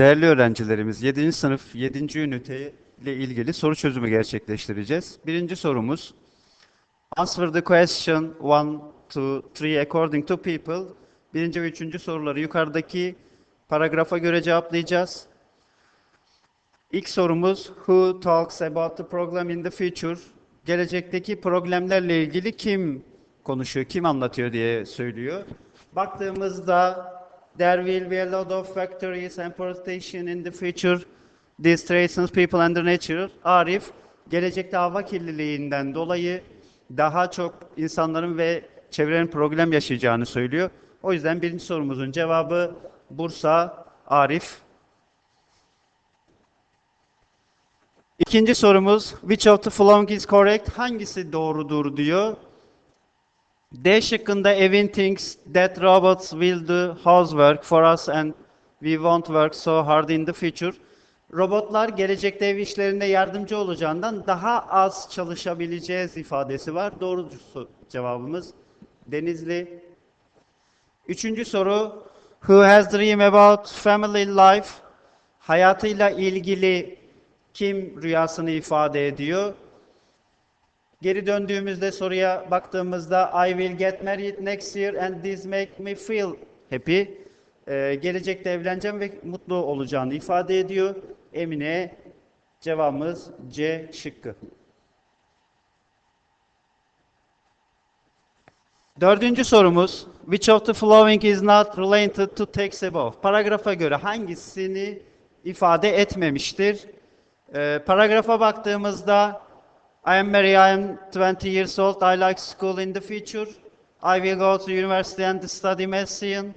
Değerli öğrencilerimiz, 7. sınıf 7. ünite ile ilgili soru çözümü gerçekleştireceğiz. Birinci sorumuz, Answer the question 1 to 3 according to people. Birinci ve üçüncü soruları yukarıdaki paragrafa göre cevaplayacağız. İlk sorumuz, Who talks about the problem in the future? Gelecekteki problemlerle ilgili kim konuşuyor, kim anlatıyor diye söylüyor. Baktığımızda, there will be a lot of factories and forestation in the future. This threatens people and the nature. Arif, gelecekte hava kirliliğinden dolayı daha çok insanların ve çevrenin problem yaşayacağını söylüyor. O yüzden birinci sorumuzun cevabı Bursa, Arif. İkinci sorumuz, which of the following is correct? Hangisi doğrudur diyor. D şıkkında Evin thinks that robots will do housework for us and we won't work so hard in the future. Robotlar gelecekte ev işlerinde yardımcı olacağından daha az çalışabileceğiz ifadesi var. Doğru so- cevabımız Denizli. Üçüncü soru, who has dream about family life? Hayatıyla ilgili kim rüyasını ifade ediyor? Geri döndüğümüzde soruya baktığımızda I will get married next year and this make me feel happy. Ee, gelecekte evleneceğim ve mutlu olacağını ifade ediyor. Emine cevabımız C şıkkı. Dördüncü sorumuz Which of the following is not related to text above? Paragrafa göre hangisini ifade etmemiştir? Ee, paragrafa baktığımızda I am Mary, I am 20 years old, I like school in the future. I will go to university and study medicine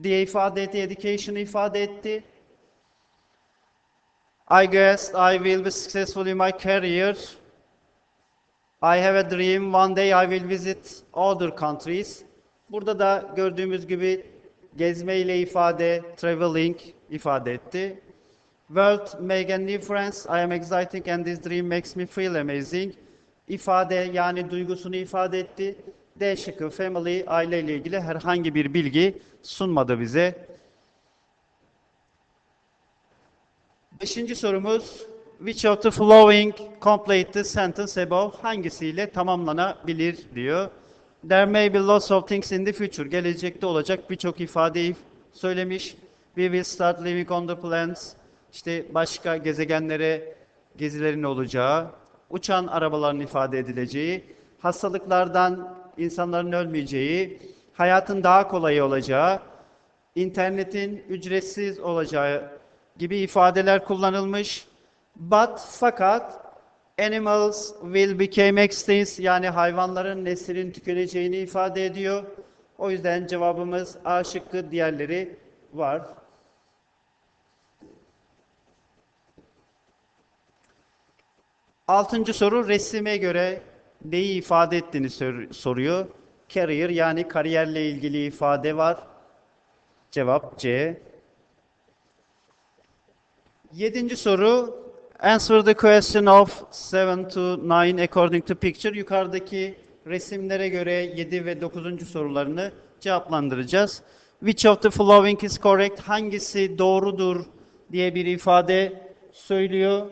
diye ifade etti, education ifade etti. I guess I will be successful in my career. I have a dream, one day I will visit other countries. Burada da gördüğümüz gibi gezme ile ifade, traveling ifade etti. World make a new friends. I am exciting and this dream makes me feel amazing. İfade yani duygusunu ifade etti. D şıkkı family, aile ile ilgili herhangi bir bilgi sunmadı bize. Beşinci sorumuz. Which of the following complete the sentence above? Hangisiyle tamamlanabilir diyor. There may be lots of things in the future. Gelecekte olacak birçok ifadeyi söylemiş. We will start living on the planets. İşte başka gezegenlere gezilerin olacağı, uçan arabaların ifade edileceği, hastalıklardan insanların ölmeyeceği, hayatın daha kolay olacağı, internetin ücretsiz olacağı gibi ifadeler kullanılmış. But fakat animals will become extinct yani hayvanların neslinin tükeneceğini ifade ediyor. O yüzden cevabımız A şıkkı diğerleri var. Altıncı soru resime göre neyi ifade ettiğini sor- soruyor. Career yani kariyerle ilgili ifade var. Cevap C. Yedinci soru Answer the question of 7 to 9 according to picture. Yukarıdaki resimlere göre 7 ve 9. sorularını cevaplandıracağız. Which of the following is correct? Hangisi doğrudur diye bir ifade söylüyor.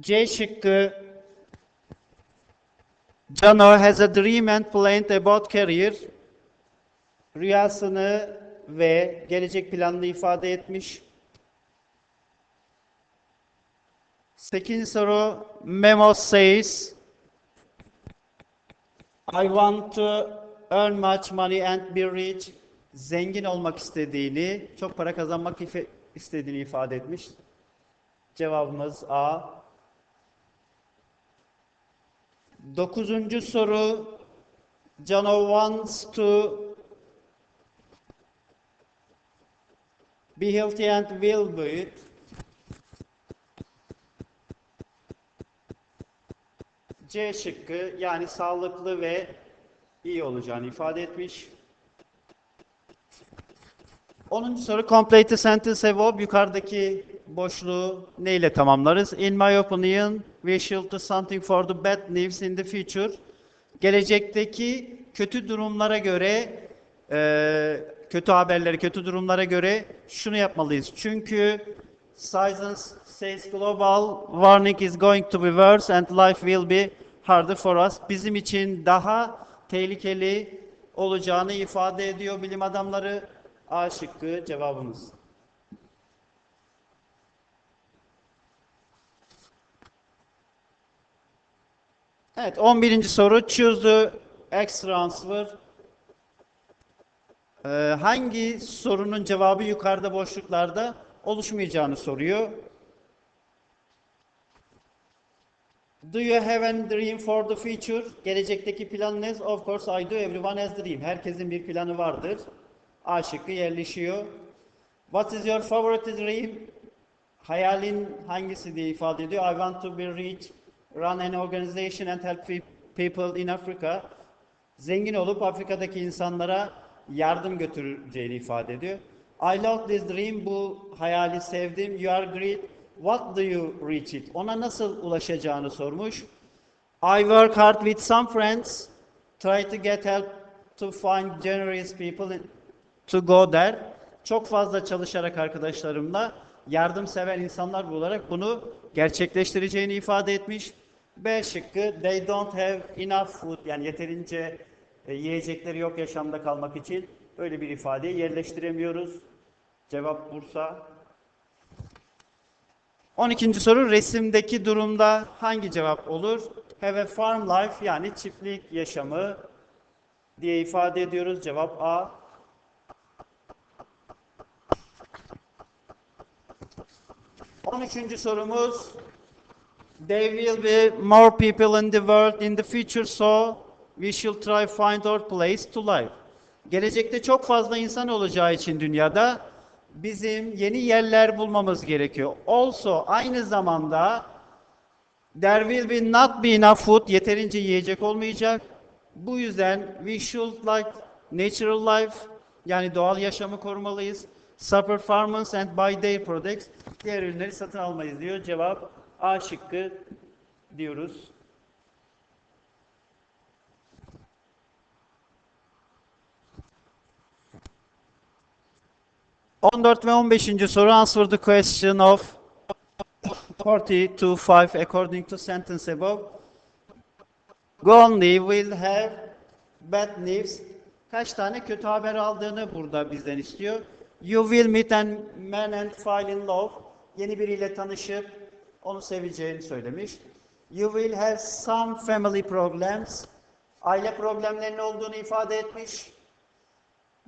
C şıkkı Jano has a dream and planned about career. Rüyasını ve gelecek planını ifade etmiş. Sekizinci soru Memo says I want to earn much money and be rich. Zengin olmak istediğini, çok para kazanmak istediğini ifade etmiş. Cevabımız A. Dokuzuncu soru Jano wants to be healthy and will be it. C şıkkı yani sağlıklı ve iyi olacağını ifade etmiş. 10. soru complete the sentence above yukarıdaki boşluğu neyle tamamlarız? In my opinion, we should do something for the bad news in the future. Gelecekteki kötü durumlara göre e, kötü haberlere, kötü durumlara göre şunu yapmalıyız. Çünkü Science says global warming is going to be worse and life will be harder for us. Bizim için daha tehlikeli olacağını ifade ediyor bilim adamları. A şıkkı cevabımız. Evet 11. soru. Choose the extra answer. Ee, hangi sorunun cevabı yukarıda boşluklarda oluşmayacağını soruyor. Do you have any dream for the future? Gelecekteki planın ne? Of course I do. Everyone has dream. Herkesin bir planı vardır. A şıkkı yerleşiyor. What is your favorite dream? Hayalin hangisi diye ifade ediyor. I want to be rich, run an organization and help pe- people in Africa. Zengin olup Afrika'daki insanlara yardım götüreceğini ifade ediyor. I love this dream. Bu hayali sevdim. You are great. What do you reach it? Ona nasıl ulaşacağını sormuş. I work hard with some friends. Try to get help to find generous people to go there. Çok fazla çalışarak arkadaşlarımla yardımsever insanlar bularak bunu gerçekleştireceğini ifade etmiş. B şıkkı they don't have enough food yani yeterince e, yiyecekleri yok yaşamda kalmak için böyle bir ifadeyi yerleştiremiyoruz. Cevap Bursa. 12. soru resimdeki durumda hangi cevap olur? Have a farm life yani çiftlik yaşamı diye ifade ediyoruz. Cevap A. On üçüncü sorumuz There will be more people in the world in the future so we should try find our place to live. Gelecekte çok fazla insan olacağı için dünyada bizim yeni yerler bulmamız gerekiyor. Also aynı zamanda there will be not be enough food yeterince yiyecek olmayacak. Bu yüzden we should like natural life yani doğal yaşamı korumalıyız. Support farmers and buy their products. Diğer ürünleri satın almayız diyor. Cevap A şıkkı diyoruz. On dört ve 15. soru answer the question of 40 to 5 according to sentence above. Gonli will have bad news. Kaç tane kötü haber aldığını burada bizden istiyor. You will meet a man and fall in love. Yeni biriyle tanışıp onu seveceğini söylemiş. You will have some family problems. Aile problemlerinin olduğunu ifade etmiş.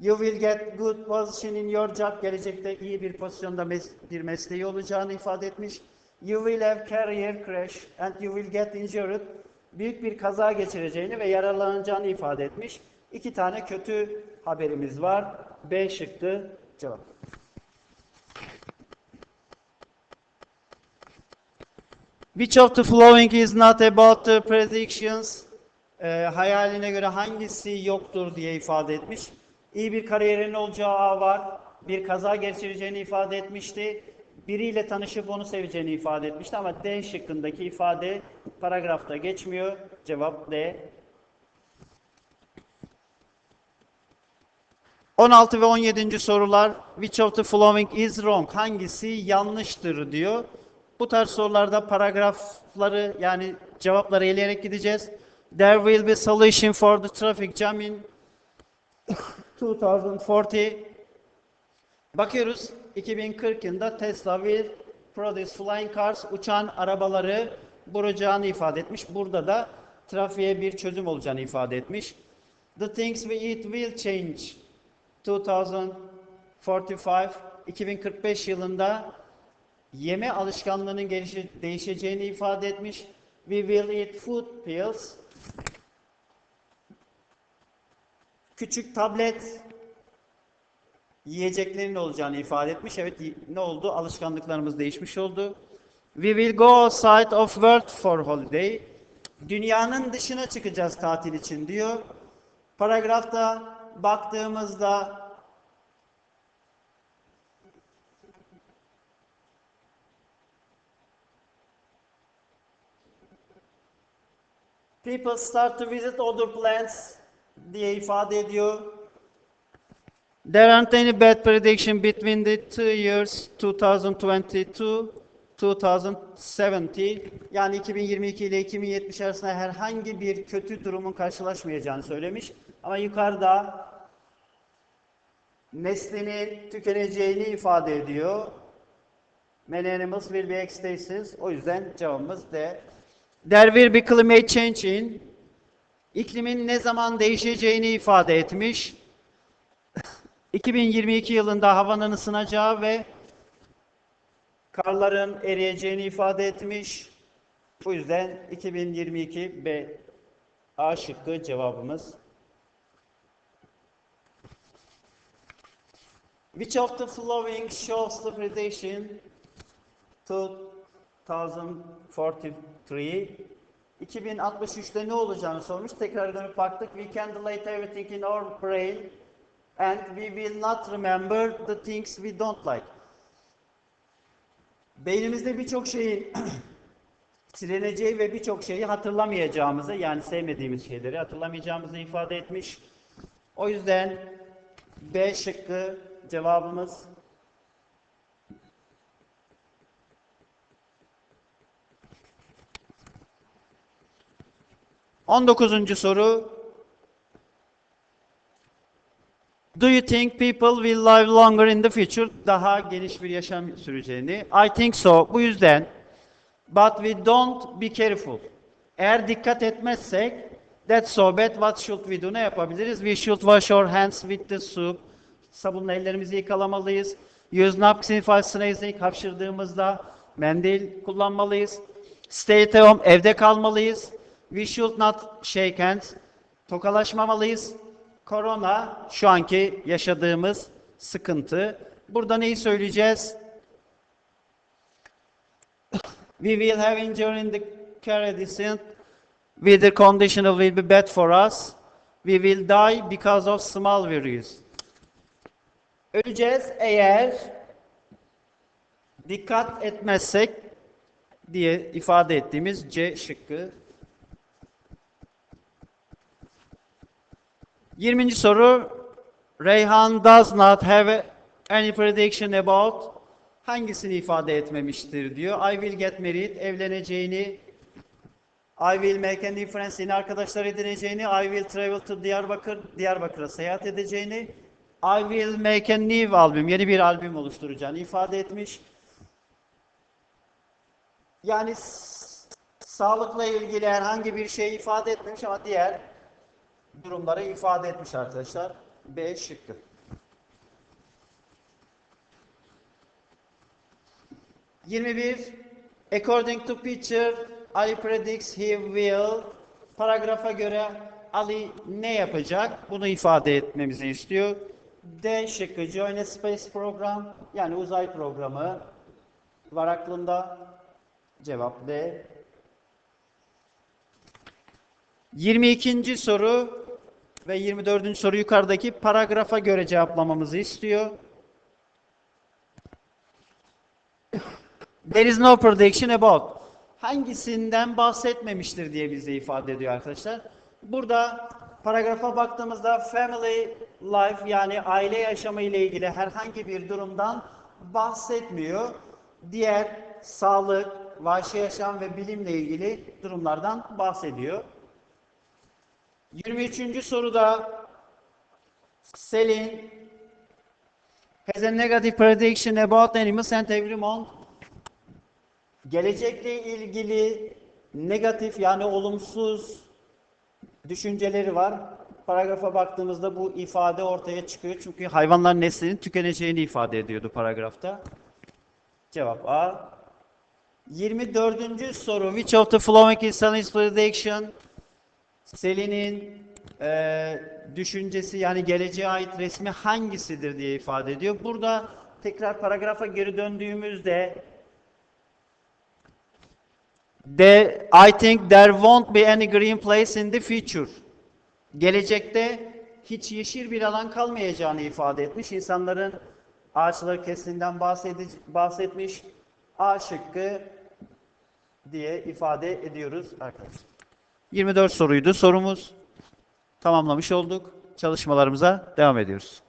You will get good position in your job. Gelecekte iyi bir pozisyonda mes- bir mesleği olacağını ifade etmiş. You will have career crash and you will get injured. Büyük bir kaza geçireceğini ve yaralanacağını ifade etmiş. İki tane kötü haberimiz var. B şıkkı cevap. Which of the following is not about the predictions? Ee, hayaline göre hangisi yoktur diye ifade etmiş. İyi bir kariyerin olacağı A var. Bir kaza geçireceğini ifade etmişti. Biriyle tanışıp onu seveceğini ifade etmişti ama D şıkkındaki ifade paragrafta geçmiyor. Cevap D. 16 ve 17. sorular which of the following is wrong? Hangisi yanlıştır diyor. Bu tarz sorularda paragrafları yani cevapları eleyerek gideceğiz. There will be solution for the traffic jam in 2040. Bakıyoruz 2040 yılında Tesla will produce flying cars uçan arabaları bulacağını ifade etmiş. Burada da trafiğe bir çözüm olacağını ifade etmiş. The things we eat will change 2045 2045 yılında yeme alışkanlığının gelişi, değişeceğini ifade etmiş. We will eat food pills. Küçük tablet yiyeceklerin olacağını ifade etmiş. Evet ne oldu? Alışkanlıklarımız değişmiş oldu. We will go outside of world for holiday. Dünyanın dışına çıkacağız tatil için diyor. Paragrafta baktığımızda People start to visit other planets diye ifade ediyor. There aren't any bad prediction between the two years 2022 2070 yani 2022 ile 2070 arasında herhangi bir kötü durumun karşılaşmayacağını söylemiş. Ama yukarıda neslinin tükeneceğini ifade ediyor. Many animals will be extincted. O yüzden cevabımız D. There will be climate change in iklimin ne zaman değişeceğini ifade etmiş. 2022 yılında havanın ısınacağı ve karların eriyeceğini ifade etmiş. Bu yüzden 2022 B A şıkkı cevabımız. Which of the following shows the prediction 2043 2063'te ne olacağını sormuş. Tekrar dönüp baktık. We can delete everything in our brain and we will not remember the things we don't like. Beynimizde birçok şeyin silineceği ve birçok şeyi hatırlamayacağımızı yani sevmediğimiz şeyleri hatırlamayacağımızı ifade etmiş. O yüzden B şıkkı cevabımız. On dokuzuncu soru. Do you think people will live longer in the future? Daha geniş bir yaşam süreceğini. I think so. Bu yüzden but we don't be careful. Eğer dikkat etmezsek that's so bad. What should we do? Ne yapabiliriz? We should wash our hands with the soup. Sabunla ellerimizi yıkalamalıyız. Use napkin for sneezing. Mendil kullanmalıyız. Stay at home. Evde kalmalıyız. We should not shake hands. Tokalaşmamalıyız. Korona şu anki yaşadığımız sıkıntı. Burada neyi söyleyeceğiz? We will have injury in the care descent. Weather condition will be bad for us. We will die because of small virus. Öleceğiz eğer dikkat etmezsek diye ifade ettiğimiz C şıkkı 20. soru Reyhan does not have any prediction about hangisini ifade etmemiştir diyor. I will get married evleneceğini I will make a new friends yeni arkadaşlar edineceğini I will travel to Diyarbakır Diyarbakır'a seyahat edeceğini I will make a new album yeni bir albüm oluşturacağını ifade etmiş. Yani sağlıkla ilgili herhangi bir şey ifade etmemiş ama diğer durumları ifade etmiş arkadaşlar. B şıkkı. Yirmi bir. According to picture, Ali predicts he will. Paragrafa göre Ali ne yapacak? Bunu ifade etmemizi istiyor. D şıkkı. Join space program. Yani uzay programı. Var aklında. Cevap D. 22. soru ve 24. soru yukarıdaki paragrafa göre cevaplamamızı istiyor. There is no prediction about. Hangisinden bahsetmemiştir diye bize ifade ediyor arkadaşlar. Burada paragrafa baktığımızda family life yani aile yaşamı ile ilgili herhangi bir durumdan bahsetmiyor. Diğer sağlık, vahşi yaşam ve bilimle ilgili durumlardan bahsediyor. 23. soruda Selin has a negative prediction about animals and every month. Gelecekle ilgili negatif yani olumsuz düşünceleri var. Paragrafa baktığımızda bu ifade ortaya çıkıyor. Çünkü hayvanların neslinin tükeneceğini ifade ediyordu paragrafta. Cevap A. 24. soru. Which of the following is Selin's prediction? Selin'in eee, düşüncesi yani geleceğe ait resmi hangisidir diye ifade ediyor. Burada tekrar paragrafa geri döndüğümüzde de I think there won't be any green place in the future. Gelecekte hiç yeşil bir alan kalmayacağını ifade etmiş. İnsanların ağaçları bahsedi- bahsetmiş. A şıkkı diye ifade ediyoruz arkadaşlar. 24 soruydu sorumuz. Tamamlamış olduk. Çalışmalarımıza devam ediyoruz.